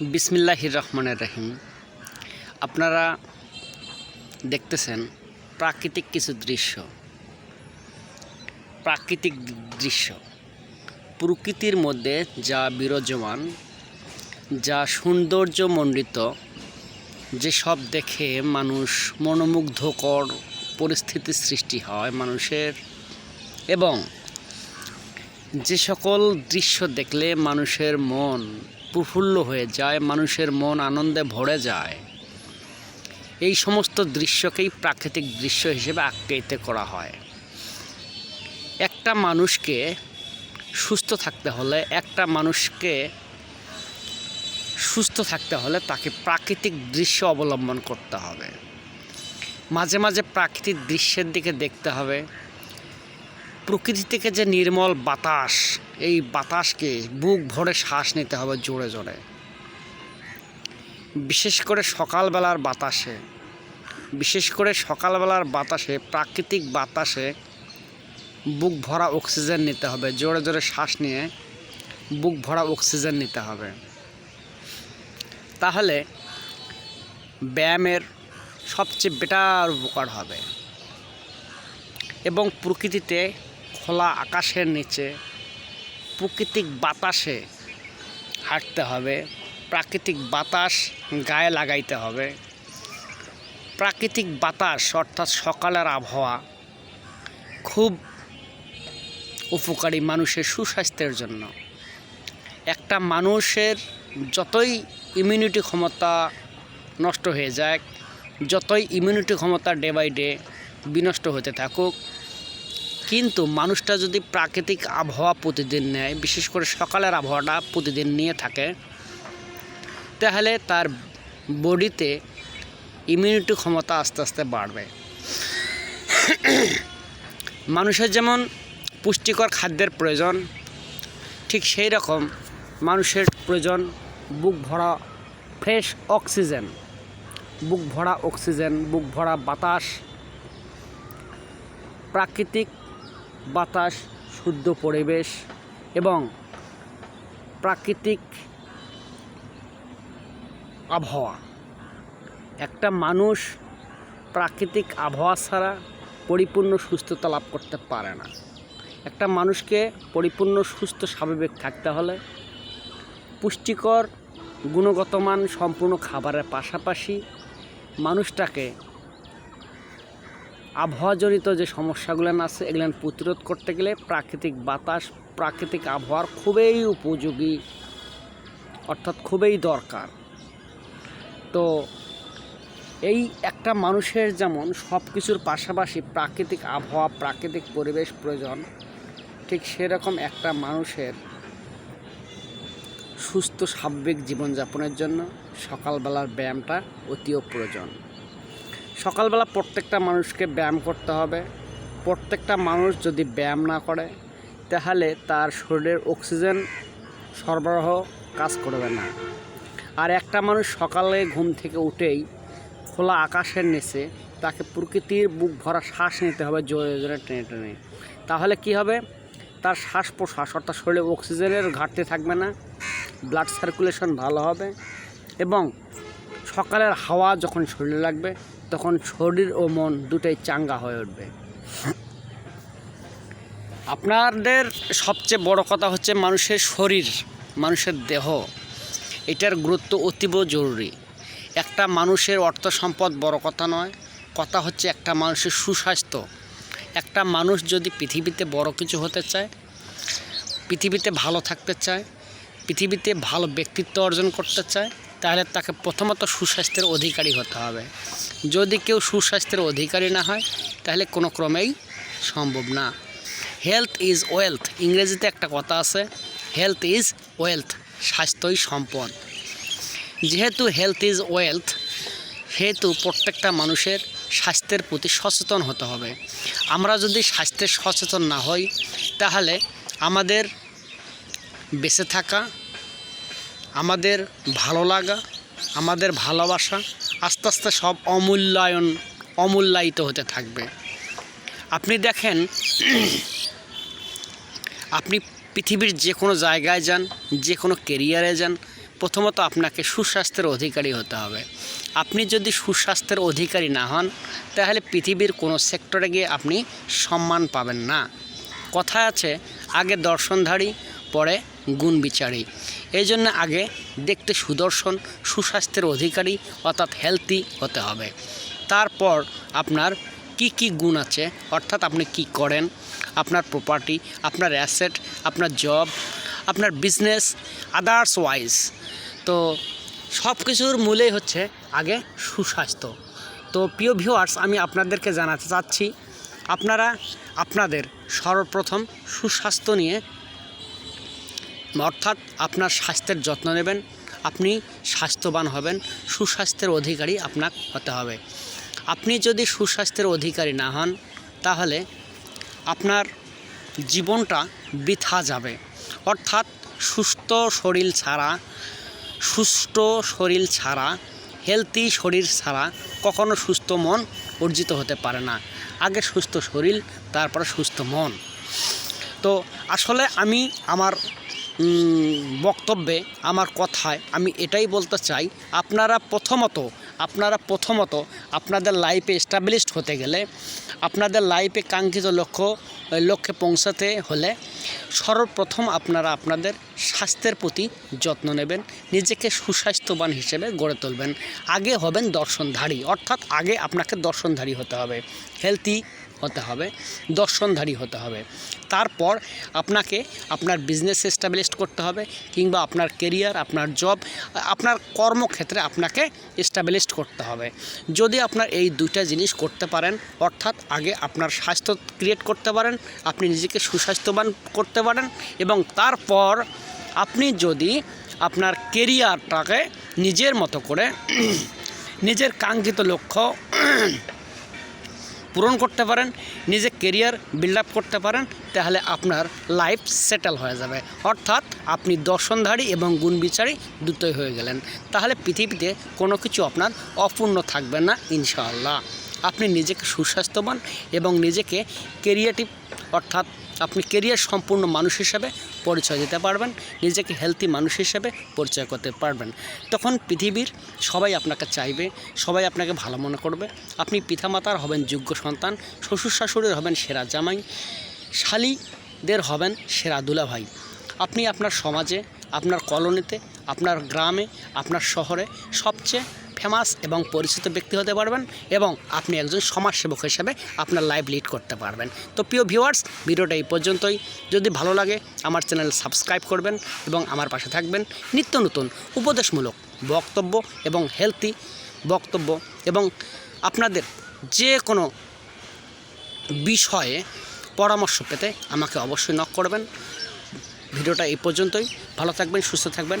বিসমিল্লাহির রহমানের রহিম। আপনারা দেখতেছেন প্রাকৃতিক কিছু দৃশ্য। প্রাকৃতিক দৃশ্য। প্রকৃতির মধ্যে যা বিরাজমান, যা সৌন্দর্যমণ্ডিত যেসব দেখে মানুষ মনোমুগ্ধকর পরিস্থিতির সৃষ্টি হয় মানুষের। এবং যে সকল দৃশ্য দেখলে মানুষের মন প্রফুল্ল হয়ে যায়, মানুষের মন আনন্দে ভরে যায়। এই সমস্ত দৃশ্যকেই প্রাকৃতিক দৃশ্য হিসেবে আখ্যায়িত করা হয়। একটা মানুষকে সুস্থ থাকতে হলে, একটা মানুষকে সুস্থ থাকতে হলে তাকে প্রাকৃতিক দৃশ্য অবলম্বন করতে হবে। মাঝে মাঝে প্রাকৃতিক দৃশ্যের দিকে দেখতে হবে। প্রকৃতি থেকে যে নির্মল বাতাস, এই বাতাসকে বুক ভরে শ্বাস নিতে হবে জোরে জোরে। বিশেষ করে সকালবেলার বাতাসে, বিশেষ করে সকালবেলার বাতাসে, প্রাকৃতিক বাতাসে বুক ভরা অক্সিজেন নিতে হবে, জোরে জোরে শ্বাস নিয়ে বুক ভরা অক্সিজেন নিতে হবে। তাহলে ব্যায়ামের সবচেয়ে বেটার উপকার হবে। এবং প্রকৃতিতে খোলা আকাশের নিচে, প্রাকৃতিক বাতাসে হাঁটতে হবে, প্রাকৃতিক বাতাস গায়ে লাগাইতে হবে। প্রাকৃতিক বাতাস অর্থাৎ সকালের আবহাওয়া খুব উপকারী মানুষের সুস্বাস্থ্যের জন্য। একটা মানুষের যতই ইমিউনিটি ক্ষমতা নষ্ট হয়ে যায় যতই ইমিউনিটি ক্ষমতা ডে বাই ডে বিনষ্ট হতে থাকুক কিন্তু মানুষটা যদি প্রাকৃতিক আবহাওয়া প্রতিদিন নেয়, বিশেষ করে সকালের আবহাওয়াটা প্রতিদিন নিয়ে থাকে, তাহলে তার বডিতে ইমিউনিটি ক্ষমতা আস্তে আস্তে বাড়বে। মানুষের যেমন পুষ্টিকর খাদ্যের প্রয়োজন, ঠিক সেই রকম মানুষের প্রয়োজন বুক ভরা ফ্রেশ অক্সিজেন। বুক ভরা অক্সিজেন, বুক ভরা বাতাস, প্রাকৃতিক বাতাস, শুদ্ধ পরিবেশ এবং প্রাকৃতিক আবহাওয়া। একটা মানুষ প্রাকৃতিক আবহাওয়া ছাড়া পরিপূর্ণ সুস্থতা লাভ করতে পারে না। একটা মানুষকে পরিপূর্ণ সুস্থ, স্বাভাবিক থাকতে হলে পুষ্টিকর গুণগত মান সম্পূর্ণ খাবারের পাশাপাশি মানুষটাকে আবহাওয়াজনিত যে সমস্যাগুলো আছে, এগুলো প্রতিরোধ করতে গেলে প্রাকৃতিক বাতাস, প্রাকৃতিক আবহাওয়ার খুবই উপযোগী, অর্থাৎ খুবই দরকার। তো এই একটা মানুষের যেমন সব কিছুর পাশাপাশি প্রাকৃতিক আবহাওয়া, প্রাকৃতিক পরিবেশ প্রয়োজন, ঠিক সেরকম একটা মানুষের সুস্থ স্বাভাবিক জীবনযাপনের জন্য সকালবেলার ব্যায়ামটা অতিও প্রয়োজন। সকালবেলা প্রত্যেকটা মানুষকে ব্যায়াম করতে হবে। প্রত্যেকটা মানুষ যদি ব্যায়াম না করে, তাহলে তার শরীরের অক্সিজেন সরবরাহ কাজ করবে না। আর একটা মানুষ সকালে ঘুম থেকে উঠেই খোলা আকাশের নিচে তাকে প্রকৃতির বুক ভরা শ্বাস নিতে হবে জোরে জোরে টেনে টেনে। তাহলে কি হবে? তার শ্বাস প্রশ্বাস অর্থাৎ শরীরে অক্সিজেনের ঘাটতি থাকবে না, ব্লাড সার্কুলেশন ভালো হবে এবং সকালের হাওয়া যখন শরীরে লাগবে তখন শরীর ও মন দুটোই চাঙ্গা হয়ে উঠবে। আপনাদের সবচেয়ে বড় কথা হচ্ছে মানুষের শরীর, মানুষের দেহ। এটার গুরুত্ব অতীব জরুরি। একটা মানুষের অর্থ সম্পদ বড় কথা নয়, কথা হচ্ছে একটা মানুষের সুস্বাস্থ্য। একটা মানুষ যদি পৃথিবীতে বড় কিছু হতে চায়, পৃথিবীতে ভালো থাকতে চায়, পৃথিবীতে ভালো ব্যক্তিত্ব অর্জন করতে চায়, তাহলে তাকে প্রথমত সুস্বাস্থ্যের অধিকারী হতে হবে। যদি কেউ সুস্বাস্থ্যের অধিকারী না হয়, তাহলে কোনো ক্রমেই সম্ভব না। হেলথ ইজ ওয়েলথ ইংরেজিতে একটা কথা আছে হেলথ ইজ ওয়েলথ স্বাস্থ্যই সম্পদ। যেহেতু হেলথ ইজ ওয়েলথ সেহেতু প্রত্যেকটা মানুষের স্বাস্থ্যের প্রতি সচেতন হতে হবে। আমরা যদি স্বাস্থ্যের সচেতন না হই, তাহলে আমাদের বেঁচে থাকা, আমাদের ভালো লাগা, আমাদের ভালোবাসা আস্তে আস্তে সব অমূল্যায়ন, অমূল্যায়িত হতে থাকবে। আপনি দেখেন, আপনি পৃথিবীর যে কোনো জায়গায় যান, যে কোনো কেরিয়ারে যান, প্রথমত আপনাকে সুস্বাস্থ্যের অধিকারী হতে হবে। আপনি যদি সুস্বাস্থ্যের অধিকারী না হন, তাহলে পৃথিবীর কোনো সেক্টরে গিয়ে আপনি সম্মান পাবেন না। কথা আছে, আগে দর্শনধারী পরে গুণ বিচারী। এই জন্য আগে দেখতে সুদর্শন, সুস্বাস্থ্যের অধিকারী, অর্থাৎ হেলদি হতে হবে। তারপর আপনার কি কি গুণ আছে, অর্থাৎ আপনি কি করেন, আপনার প্রপার্টি আপনার অ্যাসেট আপনার জব আপনার বিজনেস আদার্স ওয়াইজ তো সব কিছুর মূলেই হচ্ছে আগে সুস্বাস্থ্য। তো প্রিয় ভিউয়ার্স আমি আপনাদেরকে জানাতে চাচ্ছি, আপনারা, আপনাদের সর্বপ্রথম সুস্বাস্থ্য নিয়ে অর্থাৎ আপনার স্বাস্থ্যের যত্ন নেবেন, আপনি স্বাস্থ্যবান হবেন, সুস্বাস্থ্যের অধিকারী আপনার হতে হবে। আপনি যদি সুস্বাস্থ্যের অধিকারী না হন, তাহলে আপনার জীবনটা বৃথা যাবে। অর্থাৎ সুস্থ শরীর ছাড়া, সুস্থ শরীর ছাড়া হেলদি শরীর ছাড়া কখনো সুস্থ মন অর্জিত হতে পারে না। আগে সুস্থ শরীর, তারপরে সুস্থ মন। তো আসলে আমি আমার বক্তব্যে, আমার কথায় আমি এটাই বলতে চাই, আপনারা প্রথমত আপনারা প্রথমত আপনাদের লাইফে এস্টাবলিশড হতে গেলে, আপনাদের লাইফে কাঙ্ক্ষিত লক্ষ্য লক্ষ্যে পৌঁছাতে হলে সর্বপ্রথম আপনারা আপনাদের স্বাস্থ্যের প্রতি যত্ন নেবেন, নিজেকে সুস্বাস্থ্যবান হিসেবে গড়ে তুলবেন। আগে হবেন দর্শনধারী, অর্থাৎ আগে আপনাকে দর্শনধারী হতে হবে। হেলদি হতে হবে, দর্শনধারী হতে হবে। তারপর আপনাকে আপনার বিজনেস এস্টাবলিশ করতে হবে কিংবা আপনার কেরিয়ার আপনার জব আপনার কর্মক্ষেত্রে আপনাকে এস্টাবলিশ করতে হবে। যদি আপনার এই দুইটা জিনিস করতে পারেন, অর্থাৎ আগে আপনার স্বাস্থ্য ক্রিয়েট করতে পারেন, আপনি নিজেকে সুস্বাস্থ্যবান করতে পারেন এবং তারপর আপনি যদি আপনার কেরিয়ারটাকে নিজের মতো করে, নিজের কাঙ্ক্ষিত লক্ষ্য পূরণ করতে পারেন, নিজে কেরিয়ার বিল্ড আপ করতে পারেন, তাহলে আপনার লাইফ সেটেল হয়ে যাবে। অর্থাৎ আপনি দর্শনধারী এবং গুণবিচারী দুটোই হয়ে গেলেন। তাহলে পৃথিবীতে কোনো কিছু আপনার অপূর্ণ থাকবে না, ইনশাআল্লাহ। আপনি নিজেকে সুস্বাস্থ্যবান এবং নিজেকে কেরিয়েটিভ অর্থাৎ আপনি কেরিয়ার সম্পূর্ণ মানুষ হিসাবে পরিচয় দিতে পারবেন, নিজেকে হেলদি মানুষ হিসাবে পরিচয় করতে পারবেন। তখন পৃথিবীর সবাই আপনাকে চাইবে, সবাই আপনাকে ভালো মনে করবে। আপনি পিতামাতার হবেন যোগ্য সন্তান শ্বশুর শাশুড়ির হবেন সেরা জামাই, শালিদের হবেন সেরা দুলাভাই। আপনি আপনার সমাজে, আপনার কলোনিতে, আপনার গ্রামে, আপনার শহরে সবচেয়ে ফেমাস এবং পরিচিত ব্যক্তি হতে পারবেন এবং আপনি একজন সমাজসেবক হিসেবে আপনার লাইফ লিড করতে পারবেন। তো প্রিয় ভিউয়ার্স ভিডিওটা এই পর্যন্তই। যদি ভালো লাগে, আমার চ্যানেল সাবস্ক্রাইব করবেন এবং আমার পাশে থাকবেন। নিত্য নতুন, উপদেশমূলক বক্তব্য এবং হেলথি বক্তব্য এবং আপনাদের যে কোনো বিষয়ে পরামর্শ পেতে আমাকে অবশ্যই নক করবেন। ভিডিওটা এই পর্যন্তই। ভালো থাকবেন, সুস্থ থাকবেন।